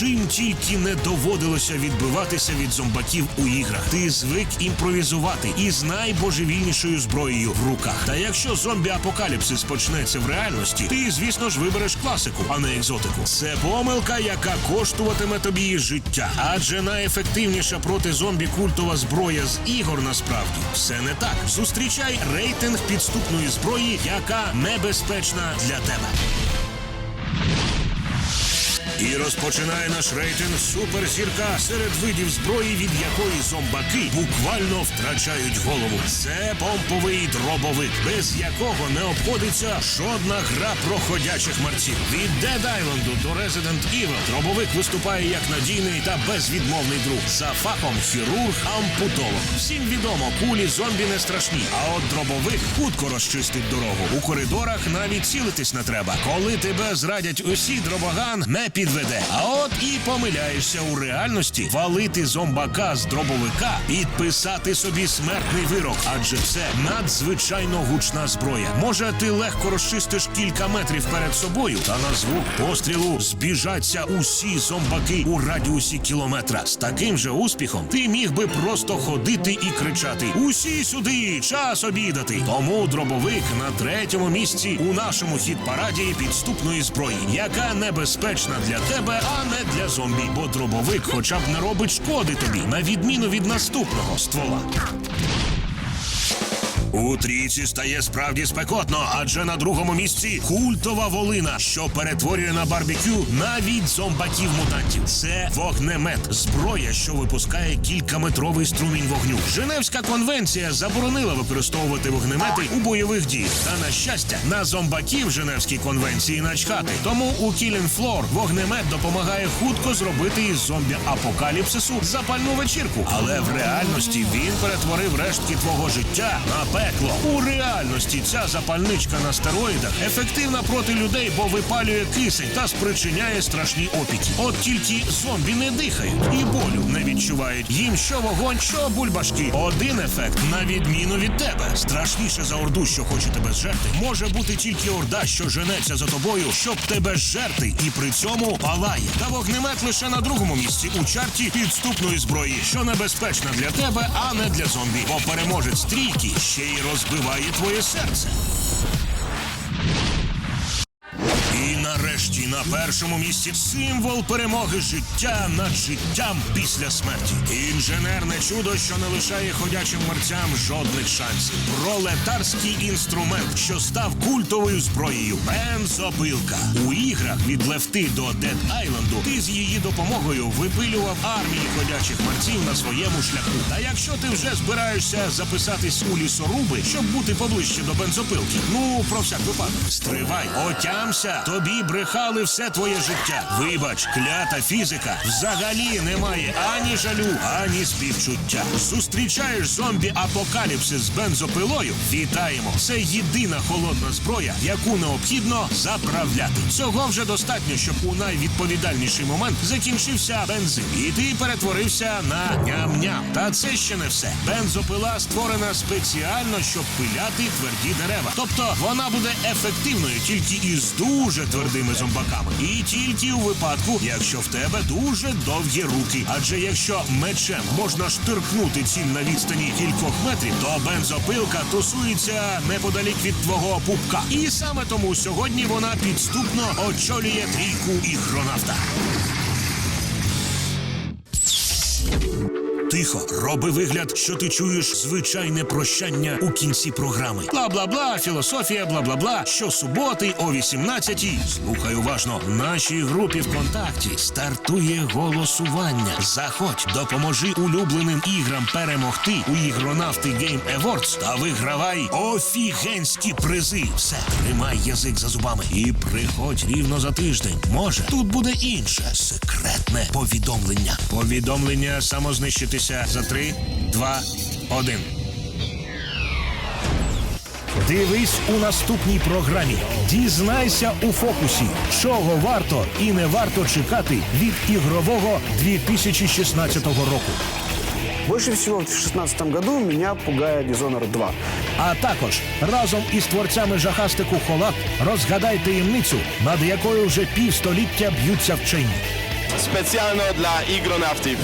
Чим тільки не доводилося відбиватися від зомбаків у іграх. Ти звик імпровізувати і з найбожевільнішою зброєю в руках. Та якщо зомбі-апокаліпсис почнеться в реальності, ти, звісно ж, вибереш класику, а не екзотику. Це помилка, яка коштуватиме тобі життя. Адже найефективніша проти зомбі культова зброя з ігор насправді все не так. Зустрічай рейтинг підступної зброї, яка небезпечна для тебе. І розпочинає наш рейтинг суперзірка серед видів зброї, від якої зомбаки буквально втрачають голову. Це помповий дробовик, без якого не обходиться жодна гра проходячих мерців. Від Dead Island до Resident Evil дробовик виступає як надійний та безвідмовний друг. За фахом хірург ампутолог. Всім відомо, кулі зомбі не страшні. А от дробовик хутко розчистить дорогу. У коридорах навіть цілитись не треба. Коли тебе зрадять усі, дробоган не підведе. А от і помиляєшся у реальності валити зомбака з дробовика, підписати собі смертний вирок, адже це надзвичайно гучна зброя. Може, ти легко розчистиш кілька метрів перед собою, та на звук пострілу збіжаться усі зомбаки у радіусі кілометра. З таким же успіхом ти міг би просто ходити і кричати: Усі сюди, час обідати. Тому дробовик на третьому місці у нашому хіт-параді підступної зброї, яка небезпечна для тебе, а не для зомбі. Бо дробовик хоча б не робить шкоди тобі, на відміну від наступного ствола. У трійці стає справді спекотно, адже на другому місці культова волина, що перетворює на барбекю навіть зомбаків-мутантів. Це вогнемет, зброя, що випускає кількаметровий струмінь вогню. Женевська конвенція заборонила використовувати вогнемети у бойових діях. Та на щастя, на зомбаків Женевській конвенції начхати. Тому у Killing Floor вогнемет допомагає хутко зробити із зомбі-апокаліпсису запальну вечірку. Але в реальності він перетворив рештки твого життя на пекло. У реальності ця запальничка на стероїдах ефективна проти людей, бо випалює кисень та спричиняє страшні опіки. От тільки зомбі не дихають і болю не відчувають. Їм що вогонь, що бульбашки. Один ефект на відміну від тебе. Страшніше за орду, що хоче тебе зжерти, може бути тільки орда, що женеться за тобою, щоб тебе зжерти, і при цьому палає. Та вогнемет лише на другому місці у чарті підступної зброї, що небезпечна для тебе, а не для зомбі. Бо переможець трійки ще й розбиває твоє серце. Нарешті на першому місці символ перемоги життя над життям після смерті. Інженерне чудо, що не лишає ходячим мерцям жодних шансів. Пролетарський інструмент, що став культовою зброєю. Бензопилка. У іграх від лефти до Дед Айленду ти з її допомогою випилював армії ходячих мерців на своєму шляху. Та якщо ти вже збираєшся записатись у лісоруби, щоб бути поближче до бензопилки, ну про всяк випадок, стривай, отямся, тобі брехали все твоє життя. Вибач, клята фізика взагалі немає ані жалю, ані співчуття. Зустрічаєш зомбі апокаліпсис з бензопилою? Вітаємо! Це єдина холодна зброя, яку необхідно заправляти. Цього вже достатньо, щоб у найвідповідальніший момент закінчився бензин, і ти перетворився на ням-ням. Та це ще не все. Бензопила створена спеціально, щоб пиляти тверді дерева. Тобто вона буде ефективною тільки із дуже твердими зомбаками. І тільки у випадку, якщо в тебе дуже довгі руки. Адже якщо мечем можна штиркнути ціль на відстані кількох метрів, то бензопилка тусується неподалік від твого пупка. І саме тому сьогодні вона підступно очолює трійку ігронавта. Тихо, роби вигляд, що ти чуєш звичайне прощання у кінці програми. Бла бла бла, філософія, бла бла бла. Щосуботи о 18-й. Слухай уважно. В нашій групі ВКонтакті стартує голосування. Заходь, допоможи улюбленим іграм перемогти у ігронавти Game Awards та вигравай офігенські призи. Все, тримай язик за зубами і приходь рівно за тиждень. Може, тут буде інше секретне повідомлення. Повідомлення самознищитися за три, два, один. Дивись у наступній програмі. Дізнайся у фокусі, чого варто і не варто чекати від ігрового 2016 року. Больше всего в 2016 году меня пугает Dishonored 2. А також разом із творцями жахастику Холап розгадай таємницю, над якою вже півстоліття б'ються вчені. specjalno dla Igronawtów.